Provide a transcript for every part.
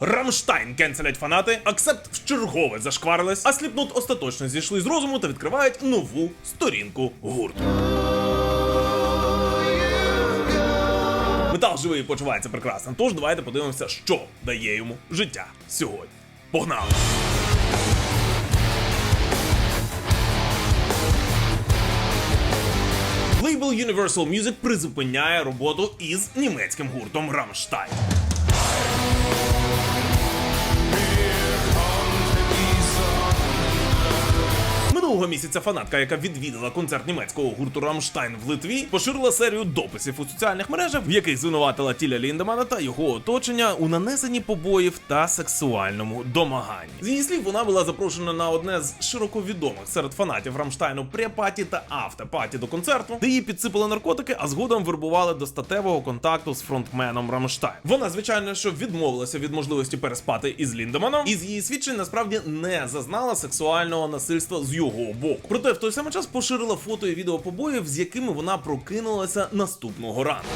Рамштайн кенселять фанати, акцепт вчергове зашкварились, а сліпнут остаточно зійшли з розуму та відкривають нову сторінку гурту. Метал живий почувається прекрасно. Тож давайте подивимося, що дає йому життя сьогодні. Погнали! Лейбл Universal Music призупиняє роботу із німецьким гуртом Рамштайн. Минулого місяця фанатка, яка відвідала концерт німецького гурту Рамштайн в Литві, поширила серію дописів у соціальних мережах, в яких звинуватила Тіля Ліндемана та його оточення у нанесенні побоїв та сексуальному домаганні. З її слів, вона була запрошена на одне з широко відомих серед фанатів Рамштайну препаті та автопаті до концерту, де їй підсипали наркотики, а згодом вербували до статевого контакту з фронтменом Рамштайн. Вона, звичайно, що відмовилася від можливості переспати із Ліндеманом, і з її свідчень насправді не зазнала сексуального насильства з його боку. Проте в той самий час поширила фото і відео побоїв, з якими вона прокинулася наступного ранку.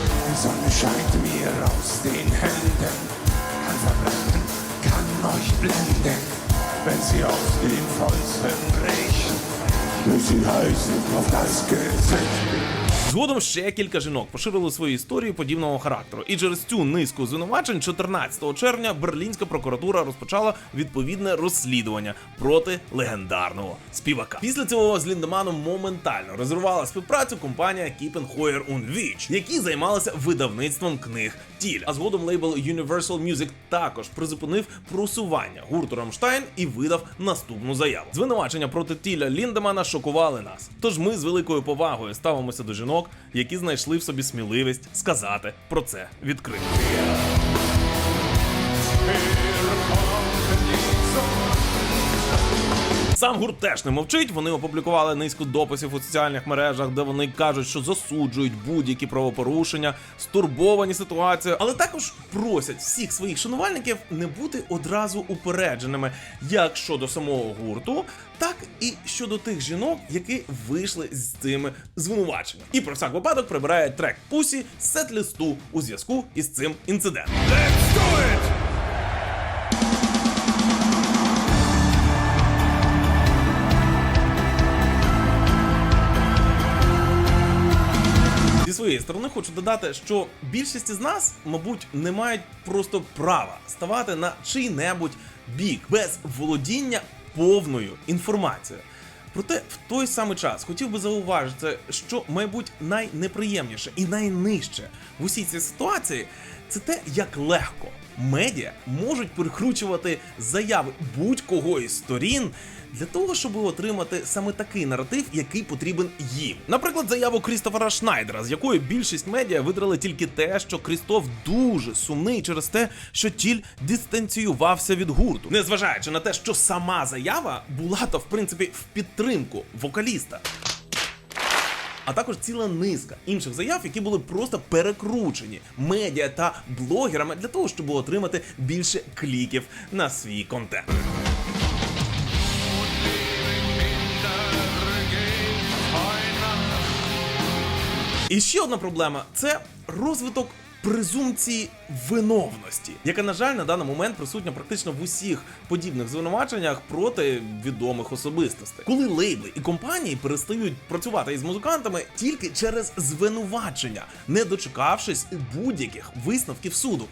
Wenn sie heißen auf das Gesicht. Згодом ще кілька жінок поширили свої історії подібного характеру. І через цю низку звинувачень 14 червня берлінська прокуратура розпочала відповідне розслідування проти легендарного співака. Після цього з Ліндеманом моментально розірвала співпрацю компанія Kiepenheuer und Witch, які займалися видавництвом книг Тіль. А згодом лейбл Universal Music також призупинив просування гурту Рамштайн і видав наступну заяву. Звинувачення проти Тіля Ліндемана шокували нас. Тож ми з великою повагою ставимося до жінок, які знайшли в собі сміливість сказати про це відкрито. Сам гурт теж не мовчить. Вони опублікували низку дописів у соціальних мережах, де вони кажуть, що засуджують будь-які правопорушення, стурбовані ситуацією, але також просять всіх своїх шанувальників не бути одразу упередженими, як щодо самого гурту, так і щодо тих жінок, які вийшли з цими звинуваченнями. І про всяк випадок прибирає трек Пусі з сет-листу у зв'язку із цим інцидентом. Сторони хочу додати, що більшість із нас, мабуть, не мають просто права ставати на чий-небудь бік без володіння повною інформацією. Проте в той самий час хотів би зауважити, що, мабуть, найнеприємніше і найнижче в усій цій ситуації це те, як легко медіа можуть перекручувати заяви будь-кого із сторін для того, щоб отримати саме такий наратив, який потрібен їм. Наприклад, заяву Крістофера Шнайдера, з якої більшість медіа видрали тільки те, що Крістоф дуже сумний через те, що тіль дистанціювався від гурту, незважаючи на те, що сама заява була то в принципі в підтримку вокаліста. А також ціла низка інших заяв, які були просто перекручені медіа та блогерами для того, щоб отримати більше кліків на свій контент. І ще одна проблема це розвиток презумпції виновності, яка, на жаль, на даний момент присутня практично в усіх подібних звинуваченнях проти відомих особистостей. Коли лейбли і компанії перестають працювати із музикантами тільки через звинувачення, не дочекавшись будь-яких висновків суду.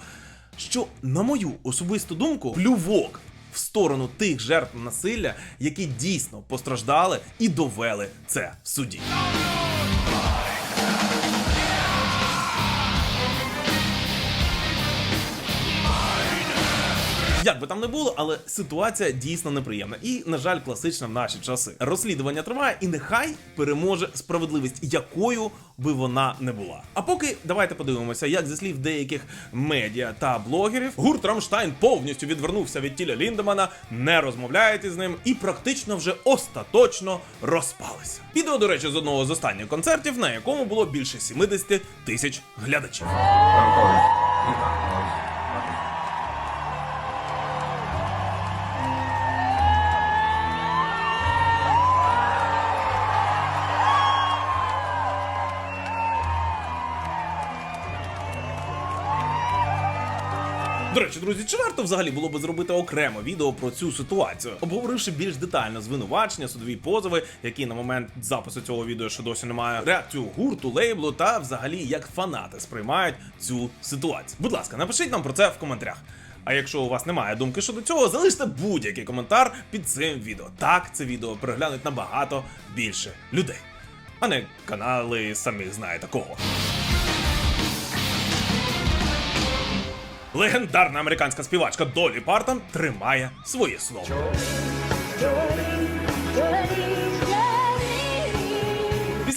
Що, на мою особисту думку, плювок в сторону тих жертв насилля, які дійсно постраждали і довели це в суді. Як би там не було, але ситуація дійсно неприємна і, на жаль, класична в наші часи. Розслідування триває, і нехай переможе справедливість, якою би вона не була. А поки давайте подивимося, як зі слів деяких медіа та блогерів, гурт Рамштайн повністю відвернувся від тіля Ліндемана, не розмовляють із ним і практично вже остаточно розпалися. Відео, до речі, з одного з останніх концертів, на якому було більше 70 тисяч глядачів. До речі, друзі, чи варто взагалі було би зробити окремо відео про цю ситуацію, обговоривши більш детально звинувачення, судові позови, які на момент запису цього відео ще досі немає, реакцію гурту, лейблу та взагалі як фанати сприймають цю ситуацію. Будь ласка, напишіть нам про це в коментарях. А якщо у вас немає думки щодо цього, залиште будь-який коментар під цим відео. Так, це відео переглянуть набагато більше людей, а не канали самі знаєте кого. Легендарна американська співачка Долі Партон тримає своє слово.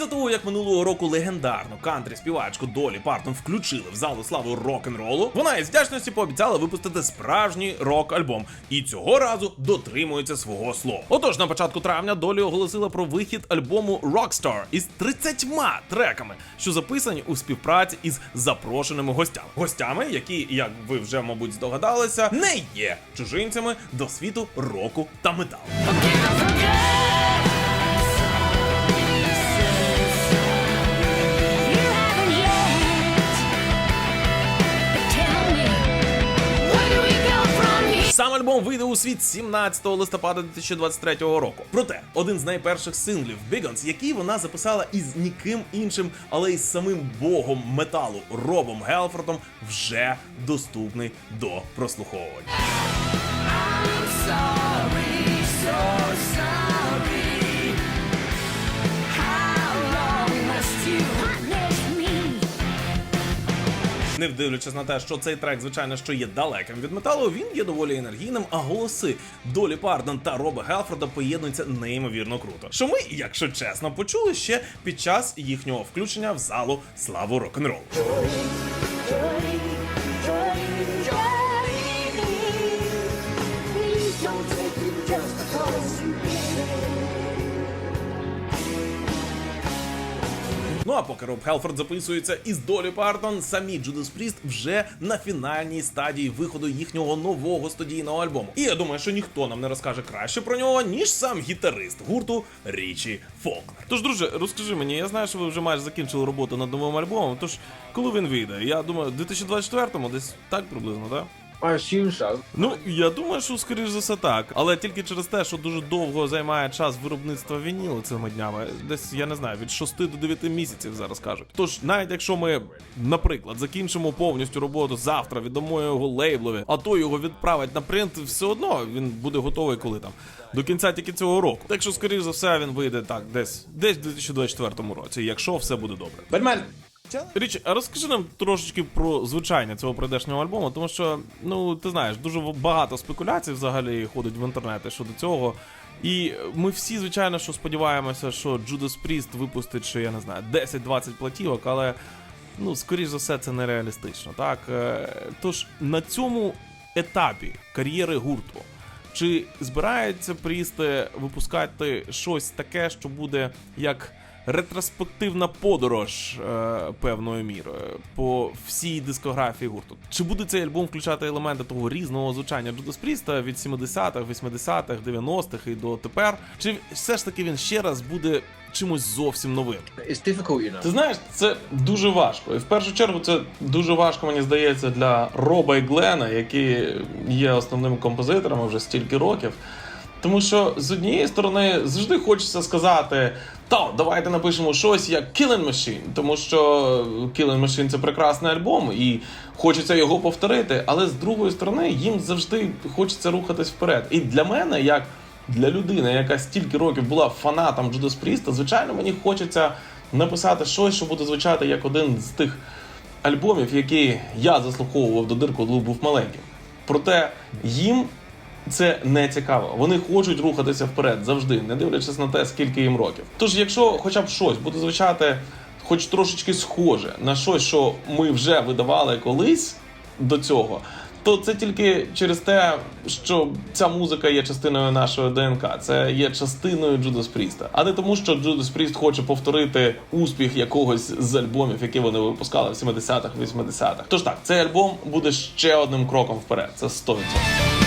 Після того, як минулого року легендарну кантрі співачку Долі Партон включили в залу слави рок-н-ролу, вона із вдячності пообіцяла випустити справжній рок-альбом. І цього разу дотримується свого слова. Отож, на початку травня Долі оголосила про вихід альбому Rockstar із 30 треками, що записані у співпраці із запрошеними гостями. Гостями, які, як ви вже мабуть здогадалися, не є чужинцями до світу року та металу. Сам альбом вийде у світ 17 листопада 2023 року. Проте один з найперших синглів Bigons, який вона записала із ніким іншим, але із самим богом металу Робом Гелфордом, вже доступний до прослуховування. Не вдивлячись на те, що цей трек, звичайно, що є далеким від металу, він є доволі енергійним, а голоси Долі Пардон та Роба Гелфорда поєднуються неймовірно круто. Що ми, якщо чесно, почули ще під час їхнього включення в залу славу рок-н-ролу. Don't а поки Роб Хелфорд записується із Долі Партон, самі Judas Priest вже на фінальній стадії виходу їхнього нового студійного альбому. І я думаю, що ніхто нам не розкаже краще про нього, ніж сам гітарист гурту Річі Фолкнер. Тож, друже, розкажи мені, я знаю, що ви вже майже закінчили роботу над новим альбомом. Тож коли він вийде? Я думаю, в 2024-му десь так приблизно, так? I so. Ну, я думаю, що скоріш за все так. Але тільки через те, що дуже довго займає час виробництва вінілу цими днями. Десь я не знаю, від 6 до 9 місяців зараз кажуть. Тож, навіть якщо ми, наприклад, закінчимо повністю роботу завтра, віддамо його лейблові, а то його відправить на принт, все одно він буде готовий коли там. До кінця тільки цього року. Так що, скоріш за все, він вийде так, десь десь в 2024 році, якщо все буде добре. Batman. Річ, розкажи нам трошечки про звучання цього прийдешнього альбому, тому що, ну ти знаєш, дуже багато спекуляцій взагалі ходить в інтернеті щодо цього. І ми всі, звичайно, що сподіваємося, що Judas Priest випустить, ще, я не знаю, 10-20 платівок, але ну, скоріш за все, це нереалістично. Так? Е, Тож на цьому етапі кар'єри гурту. Чи збираються прісти випускати щось таке, що буде як ретроспективна подорож е, певною мірою по всій дискографії гурту? Чи буде цей альбом включати елементи того різного звучання Judas Priest від 70-х, 80-х, 90-х і до тепер? Чи все ж таки він ще раз буде чимось зовсім новим? It's difficult, you know. Ти знаєш, це дуже важко. І в першу чергу це дуже важко, мені здається, для Роба і Глена, які є основними композиторами вже стільки років. Тому що з однієї сторони завжди хочеться сказати: та давайте напишемо щось як Killing Machine, тому що Killing Machine це прекрасний альбом, і хочеться його повторити. Але з другої сторони, їм завжди хочеться рухатись вперед. І для мене, як для людини, яка стільки років була фанатом Judas Priest, звичайно, мені хочеться написати щось, що буде звучати як один з тих альбомів, які я заслуховував до дирку, коли був маленьким. Проте їм це не цікаво. Вони хочуть рухатися вперед завжди, не дивлячись на те, скільки їм років. Тож, якщо хоча б щось буде звучати, хоч трошечки схоже на щось, що ми вже видавали колись до цього. То це тільки через те, що ця музика є частиною нашої ДНК, це є частиною Judas Priest. А не тому, що Judas Priest хоче повторити успіх якогось з альбомів, які вони випускали в 70-х, 80-х. Тож так, цей альбом буде ще одним кроком вперед. Це 100%.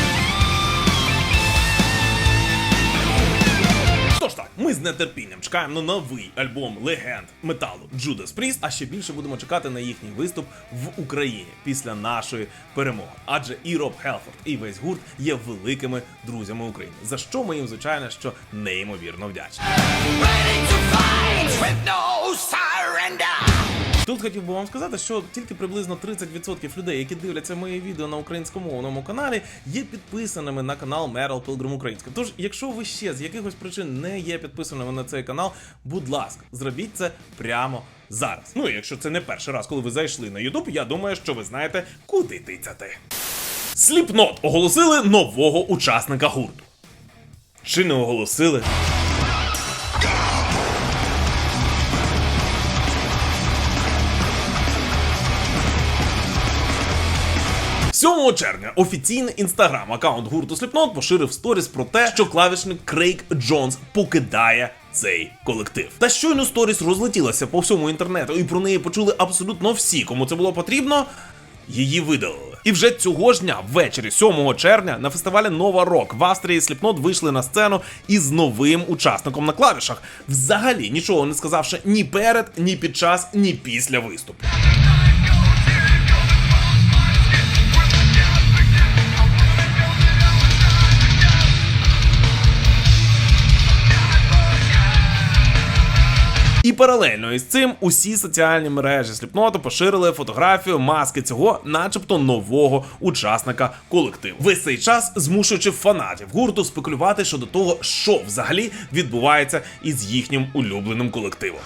З нетерпінням чекаємо на новий альбом легенд металу Judas Priest, а ще більше будемо чекати на їхній виступ в Україні після нашої перемоги. Адже і Роб Хелфорд, і весь гурт є великими друзями України, за що ми їм, звичайно, що неймовірно вдячні. Тут хотів би вам сказати, що тільки приблизно 30% людей, які дивляться мої відео на українськомовному каналі, є підписаними на канал Metal Pilgrim Українська. Тож, якщо ви ще з якихось причин не є підписаними на цей канал, будь ласка, зробіть це прямо зараз. Ну і якщо це не перший раз, коли ви зайшли на YouTube, я думаю, що ви знаєте, куди тицяти. Slipknot оголосили нового учасника гурту. Чи не оголосили? 7 червня офіційний інстаграм-аккаунт гурту Slipknot поширив сторіс про те, що клавішник Крейг Джонс покидає цей колектив. Та щойно сторіс розлетілася по всьому інтернету, і про неї почули абсолютно всі, кому це було потрібно. Її видалили. І вже цього ж дня, ввечері 7 червня, на фестивалі Нова Рок в Австрії Slipknot вийшли на сцену із новим учасником на клавішах, взагалі нічого не сказавши ні перед, ні під час, ні після виступу. І паралельно із цим усі соціальні мережі Сліпноту поширили фотографію маски цього, начебто, нового учасника колективу. Весь цей час змушуючи фанатів гурту спекулювати щодо того, що взагалі відбувається із їхнім улюбленим колективом.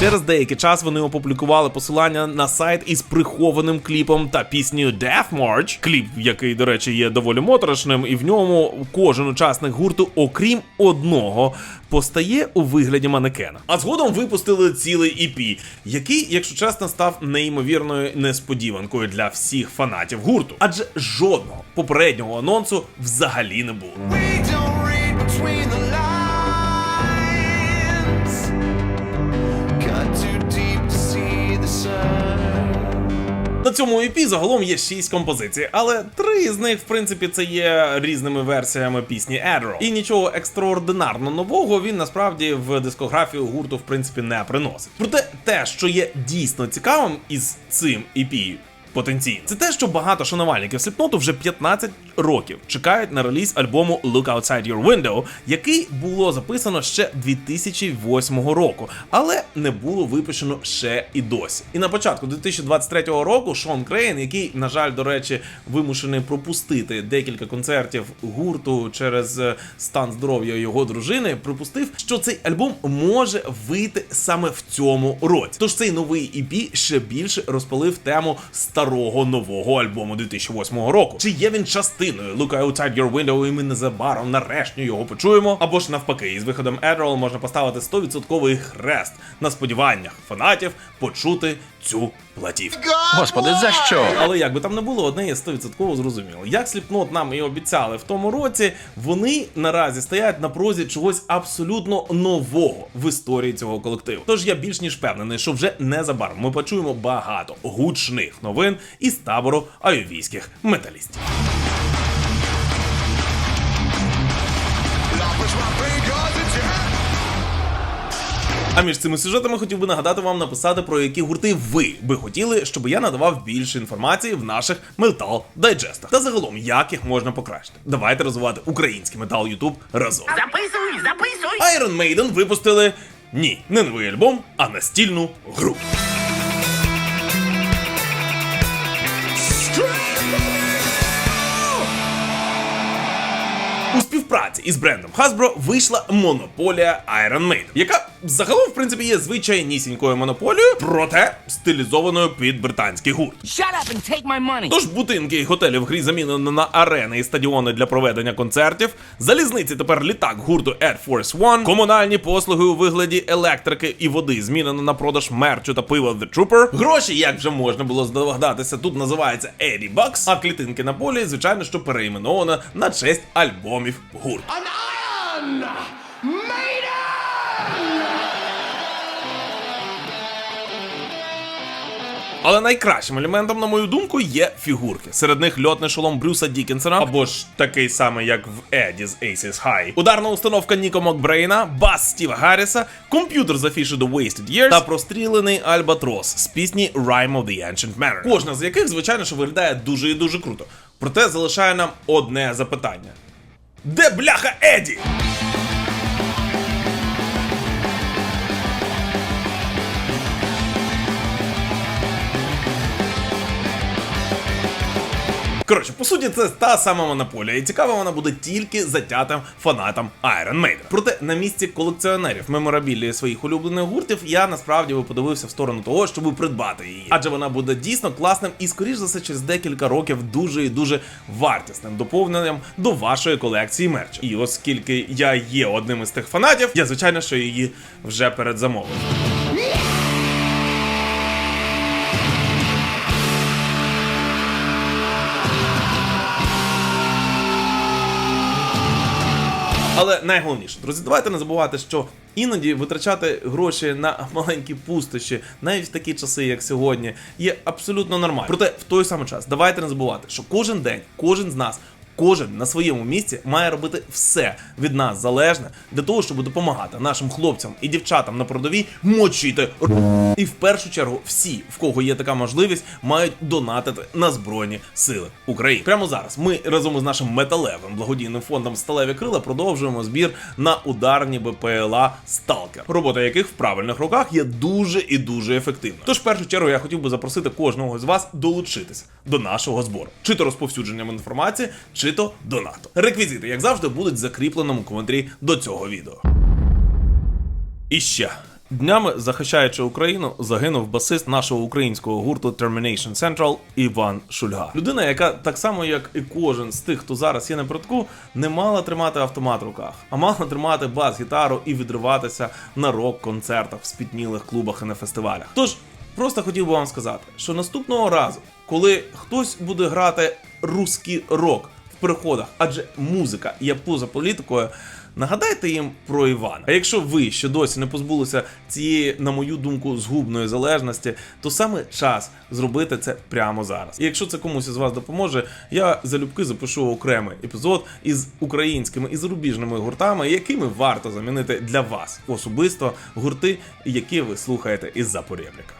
Через деякий час вони опублікували посилання на сайт із прихованим кліпом та піснею Death March, кліп, який, до речі, є доволі моторошним, і в ньому кожен учасник гурту, окрім одного, постає у вигляді манекена. А згодом випустили цілий EP, який, якщо чесно, став неймовірною несподіванкою для всіх фанатів гурту, адже жодного попереднього анонсу взагалі не було. На цьому EP загалом є 6 композицій, але три з них, в принципі, це є різними версіями пісні Adderall. І нічого екстраординарно нового він насправді в дискографію гурту в принципі не приносить. Проте те, що є дійсно цікавим із цим EP, Потенційно, це те, що багато шанувальників сліпноту вже 15 років чекають на реліз альбому Look Outside Your Window, який було записано ще 2008 року, але не було випущено ще і досі. І на початку 2023 року Шон Крейн, який, на жаль, до речі, вимушений пропустити декілька концертів гурту через е, стан здоров'я його дружини, припустив, що цей альбом може вийти саме в цьому році. Тож цей новий EP ще більше розпалив тему старого нового альбому 2008 року. Чи є він частиною Look Outside Your Window, і ми незабаром нарешті його почуємо? Або ж навпаки, із виходом Adderall можна поставити 100% хрест на сподіваннях фанатів почути цю платівку. Господи, за що? Але як би там не було, одне є 100% зрозуміло. Як Сліпнот нам і обіцяли в тому році, вони наразі стоять на прозі чогось абсолютно нового в історії цього колективу. Тож я більш ніж впевнений, що вже незабаром ми почуємо багато гучних новин із табору айовійських металістів. А між цими сюжетами хотів би нагадати вам написати, про які гурти ви би хотіли, щоб я надавав більше інформації в наших метал дайджестах. Та загалом, як їх можна покращити. Давайте розвивати український метал Ютуб разом. Записуй, записуй. Iron Maiden випустили ні, не новий альбом, а настільну гру. У співпраці із брендом Hasbro вийшла монополія Iron Maiden, яка загалом, в принципі, є звичайнісінькою монополією, проте стилізованою під британський гурт. Shut up and take my money. Тож будинки і готелі в грі замінено на арени і стадіони для проведення концертів, залізниці тепер літак гурту Air Force One, комунальні послуги у вигляді електрики і води змінено на продаж мерчу та пива The Trooper. Гроші, як вже можна було здогадатися, тут називаються Eddie Bucks, а клітинки на полі, звичайно, що переіменовано на честь альбомів гурту. An Iron Але найкращим елементом, на мою думку, є фігурки. Серед них льотний шолом Брюса Дікінсона, або ж такий самий, як в Еді з Aces High, ударна установка Ніко Макбрейна, бас Стіва Гарріса, комп'ютер з афіши The Wasted Years та прострілений Альбатрос з пісні Rhyme of the Ancient Mariner. Кожна з яких, звичайно, що виглядає дуже і дуже круто. Проте залишає нам одне запитання: де бляха Еді? Коротше, по суті, це та сама монополія, і цікава вона буде тільки затятим фанатам Iron Maiden. Проте на місці колекціонерів меморабілії своїх улюблених гуртів я насправді би подивився в сторону того, щоб придбати її, адже вона буде дійсно класним і, скоріш за все, через декілька років дуже і дуже вартісним доповненням до вашої колекції мерчу. І оскільки я є одним із тих фанатів, я звичайно, що її вже передзамовив. Але найголовніше, друзі, давайте не забувати, що іноді витрачати гроші на маленькі пустощі, навіть в такі часи, як сьогодні, є абсолютно нормально. Проте в той самий час давайте не забувати, що кожен день, кожен з нас. Кожен на своєму місці має робити все від нас залежне для того, щоб допомагати нашим хлопцям і дівчатам на продовій мочити. І в першу чергу всі, в кого є така можливість, мають донатити на збройні сили України. Прямо зараз ми разом із нашим металевим благодійним фондом Сталеві крила продовжуємо збір на ударні БПЛА Сталкер, робота яких в правильних руках є дуже і дуже ефективною. Тож в першу чергу я хотів би запросити кожного з вас долучитись до нашого збору, чи то розповсюдженням інформації, чи то донату. Реквізити, як завжди, будуть в закріпленому коментарі до цього відео. І ще. Днями, захищаючи Україну, загинув басист нашого українського гурту Termination Central Іван Шульга. Людина, яка так само, як і кожен з тих, хто зараз є на передку, не мала тримати автомат в руках, а мала тримати бас-гітару і відриватися на рок-концертах в спітнілих клубах і на фестивалях. Тож просто хотів би вам сказати, що наступного разу, коли хтось буде грати русський рок переходах, адже музика є поза політикою. Нагадайте їм про Івана. А якщо ви ще досі не позбулися цієї, на мою думку, згубної залежності, то саме час зробити це прямо зараз. І якщо це комусь із вас допоможе, я залюбки запишу окремий епізод із українськими і зарубіжними гуртами, якими варто замінити для вас особисто гурти, які ви слухаєте із-за поребрика.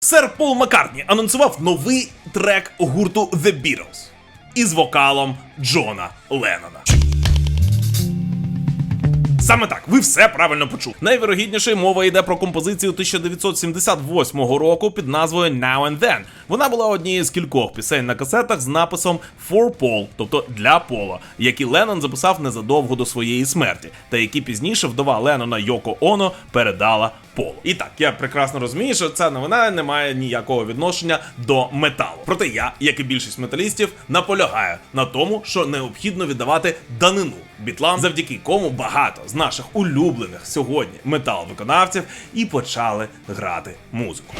Сер Пол Маккартні анонсував новий трек гурту The Beatles із вокалом Джона Леннона. Саме так, ви все правильно почули. Найвірогідніше мова йде про композицію 1978 року під назвою Now and Then. Вона була однією з кількох пісень на касетах з написом For Paul, тобто для Пола, які Леннон записав незадовго до своєї смерті, та які пізніше вдова Леннона Йоко Оно передала Полу. І так, я прекрасно розумію, що ця новина не має ніякого відношення до металу. Проте я, як і більшість металістів, наполягаю на тому, що необхідно віддавати данину бітлам, завдяки кому багато з наших улюблених сьогодні метал-виконавців і почали грати музику.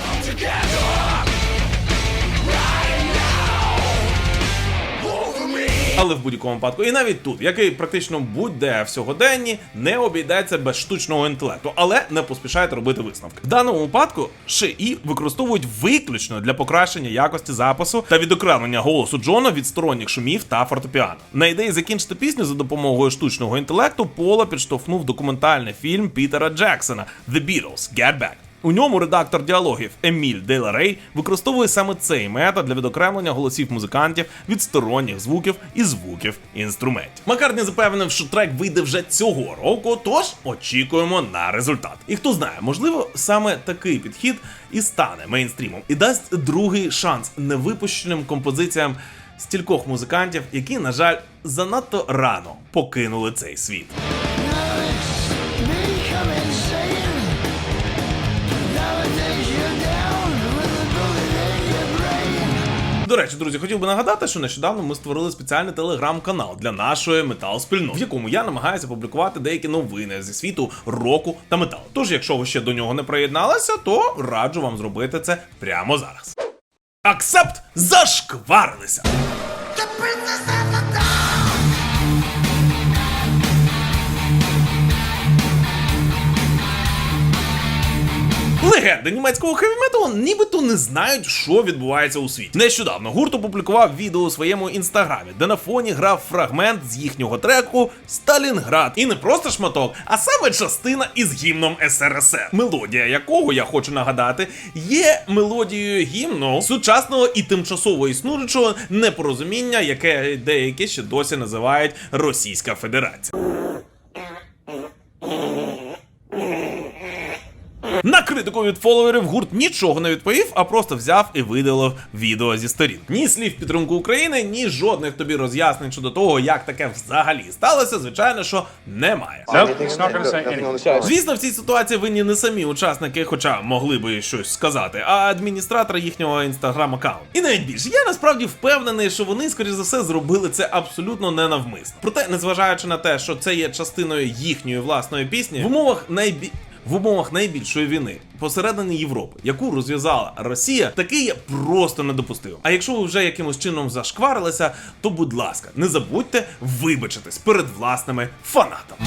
Але в будь-якому випадку, і навіть тут, як і практично будь-де в сьогоденні, не обійдеться без штучного інтелекту, але не поспішайте робити висновки. В даному випадку ШІ використовують виключно для покращення якості запису та відокремлення голосу Джона від сторонніх шумів та фортепіано. На ідеї закінчити пісню за допомогою штучного інтелекту Пола підштовхнув документальний фільм Пітера Джексона The Beatles Get Back. У ньому редактор діалогів Еміль Деларей використовує саме цей метод для відокремлення голосів музикантів від сторонніх звуків і звуків інструментів. Маккартні запевнив, що трек вийде вже цього року, тож очікуємо на результат. І хто знає, можливо, саме такий підхід і стане мейнстрімом і дасть другий шанс невипущеним композиціям стількох музикантів, які, на жаль, занадто рано покинули цей світ. До речі, друзі, хотів би нагадати, що нещодавно ми створили спеціальний телеграм-канал для нашої метал спільноти, в якому я намагаюся публікувати деякі новини зі світу року та металу. Тож, якщо ви ще до нього не приєдналися, то раджу вам зробити це прямо зараз. Аксепт зашкварилися! Легенди німецького хеві-металу нібито не знають, що відбувається у світі. Нещодавно гурт опублікував відео у своєму інстаграмі, де на фоні грав фрагмент з їхнього треку Сталінград. І не просто шматок, а саме частина із гімном СРСР, мелодія якого я хочу нагадати, є мелодією гімну сучасного і тимчасово існуючого непорозуміння, яке деякі ще досі називають Російська Федерація. Критику від фоловерів гурт нічого не відповів, а просто взяв і видалив відео зі сторін. Ні слів підтримки України, ні жодних тобі роз'яснень щодо того, як таке взагалі сталося. Звичайно, що немає. Звісно, в цій ситуації винні не самі учасники, хоча могли би щось сказати, а адміністратор їхнього інстаграм аккаунту. І навіть більше, я насправді впевнений, що вони, скоріш за все, зробили це абсолютно ненавмисно. Проте, незважаючи на те, що це є частиною їхньої власної пісні, в умовах найбі... В умовах найбільшої війни посередині Європи, яку розв'язала Росія, таке є просто недопустимо. А якщо ви вже якимось чином зашкварилися, то будь ласка, не забудьте вибачитись перед власними фанатами.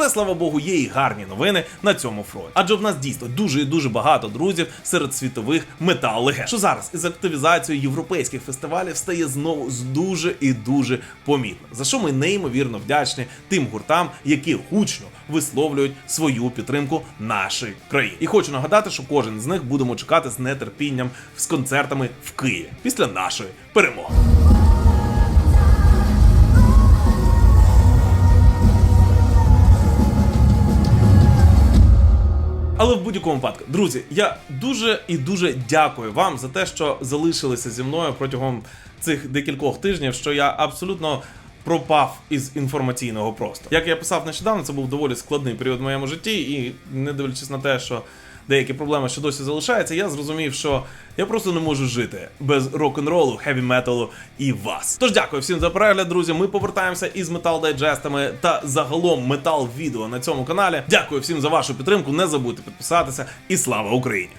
Та слава Богу, є і гарні новини на цьому фронті. Адже в нас дійсно дуже і дуже багато друзів серед світових метал легенд. Що зараз із активізацією європейських фестивалів стає знову з дуже і дуже помітно. За що ми неймовірно вдячні тим гуртам, які гучно висловлюють свою підтримку нашій країні. І хочу нагадати, що кожен з них будемо чекати з нетерпінням з концертами в Києві після нашої перемоги. Але в будь-якому випадку, друзі, я дуже і дуже дякую вам за те, що залишилися зі мною протягом цих декількох тижнів, що я абсолютно пропав із інформаційного простору. Як я писав нещодавно, це був доволі складний період в моєму житті, і не дивлячись на те, що деякі проблеми ще досі залишаються, я зрозумів, що я просто не можу жити без рок-н-ролу, хеві металу і вас. Тож дякую всім за перегляд, друзі. Ми повертаємося із метал дайджестами та загалом метал відео на цьому каналі. Дякую всім за вашу підтримку. Не забудьте підписатися і слава Україні!